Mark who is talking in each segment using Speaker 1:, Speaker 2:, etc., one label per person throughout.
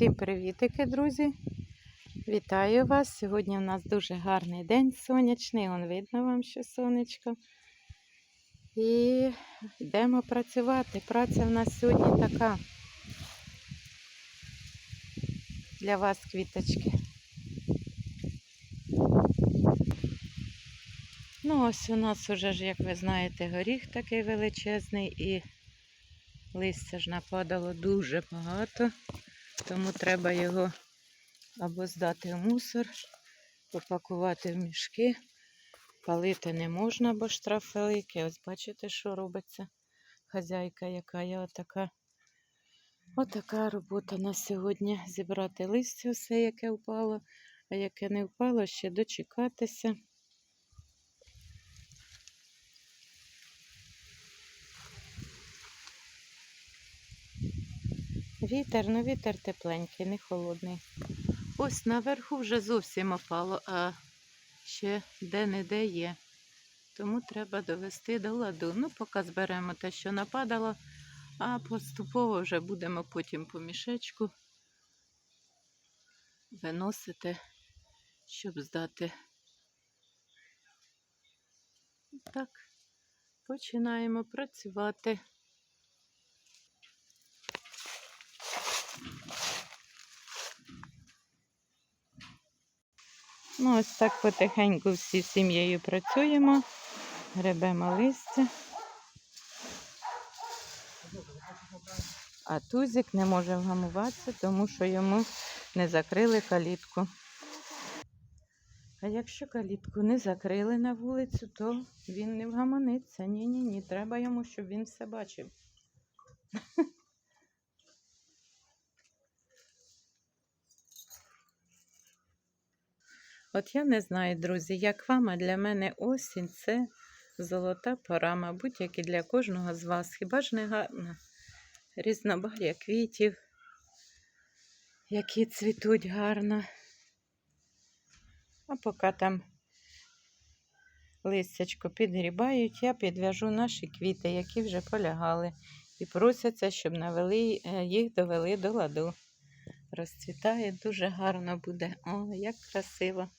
Speaker 1: Всім привітики, друзі! Вітаю вас! Сьогодні у нас дуже гарний день сонячний, он видно вам, що сонечко. І йдемо працювати. Праця в нас сьогодні така. Для вас квіточки. Ну, ось у нас уже ж, як ви знаєте, горіх такий величезний і листя ж нападало дуже багато, тому треба його або здати в мусор, попакувати в мішки. Палити не можна, бо штраф великий. Ось бачите, що робиться хазяйка, яка я отака. Отака робота на сьогодні. Зібрати листя все, яке впало, а яке не впало, ще дочекатися. Вітер, ну вітер тепленький, не холодний. Ось наверху вже зовсім опало, а ще де-не-де є. Тому треба довести до ладу. Ну, поки зберемо те, що нападало, а поступово вже будемо потім по мішечку виносити, щоб здати. Так, починаємо працювати. Ну, ось так потихеньку всі сім'єю працюємо, гребемо листя. А тузик не може вгамуватися, тому що йому не закрили калітку. А якщо калітку не закрили на вулицю, то він не вгаманиться. Ні-ні ні, треба йому, щоб він все бачив. От я не знаю, друзі, як вам, а для мене осінь це золота пора, мабуть, як і для кожного з вас. Хіба ж не гарно? Різнобар'я квітів, які цвітуть гарно. А поки там листячко підгрібають, я підв'яжу наші квіти, які вже полягали, і просяться, щоб навели, е, їх довели до ладу. Розцвітає, дуже гарно буде. О, як красиво.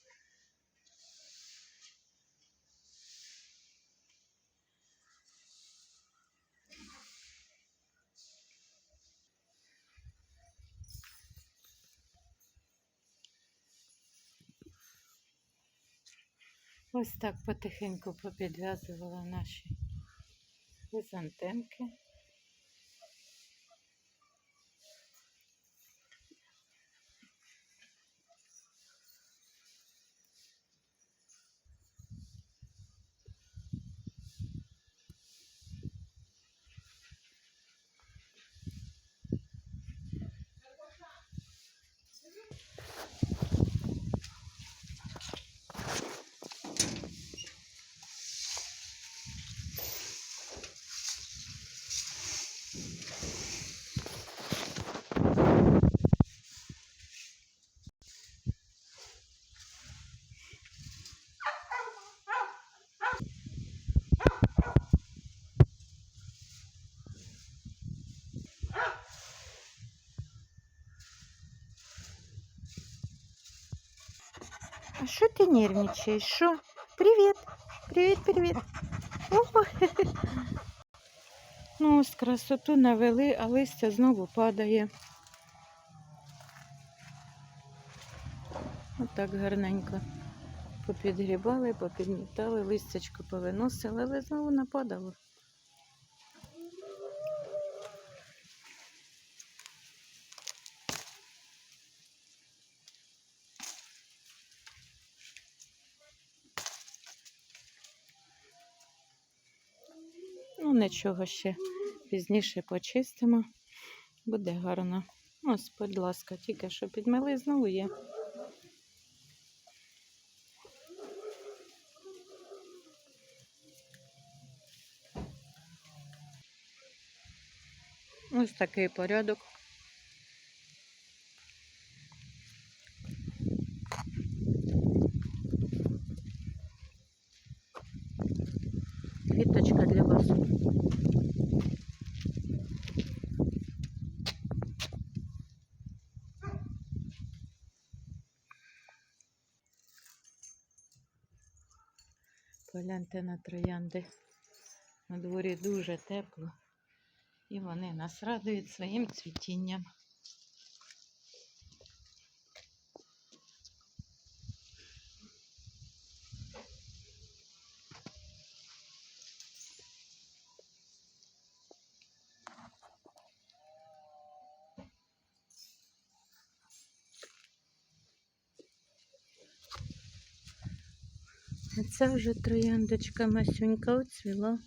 Speaker 1: Ось так потихеньку попідв'язувала наші хризантемки. А що ти нервничаєш? Що? Привіт. Привіт, привіт. Ну, ось красоту навели, а листя знову падає. Отак гарненько. Попідгрібали, попідмітали, листячко повиносили, але знову нападало. Нічого ще пізніше почистимо. Буде гарно. Ось, будь ласка, тільки що підмили, знову є. Ось такий порядок. Квіточка для вас. Погляньте на троянди. На дворі дуже тепло. І вони нас радують своїм цвітінням. А це вже трояндочка масюнька оцвіла.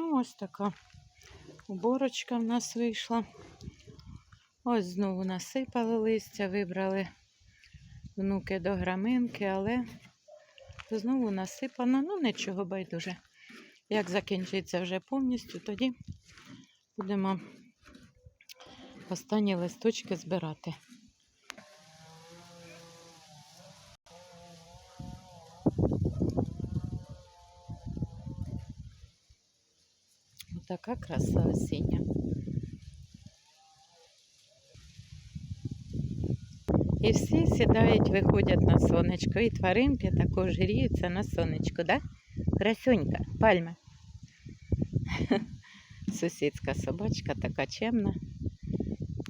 Speaker 1: Ну, ось така уборочка в нас вийшла. Ось знову насипали листя, вибрали внуки до граминки, але знову насипано. Ну, нічого байдуже. Як закінчиться вже повністю, тоді будемо останні листочки збирати. Така краса осіння. І всі сідають, виходять на сонечко, і тваринки також гріються на сонечку, да? Красунька, пальма. Сусідська собачка така чемна.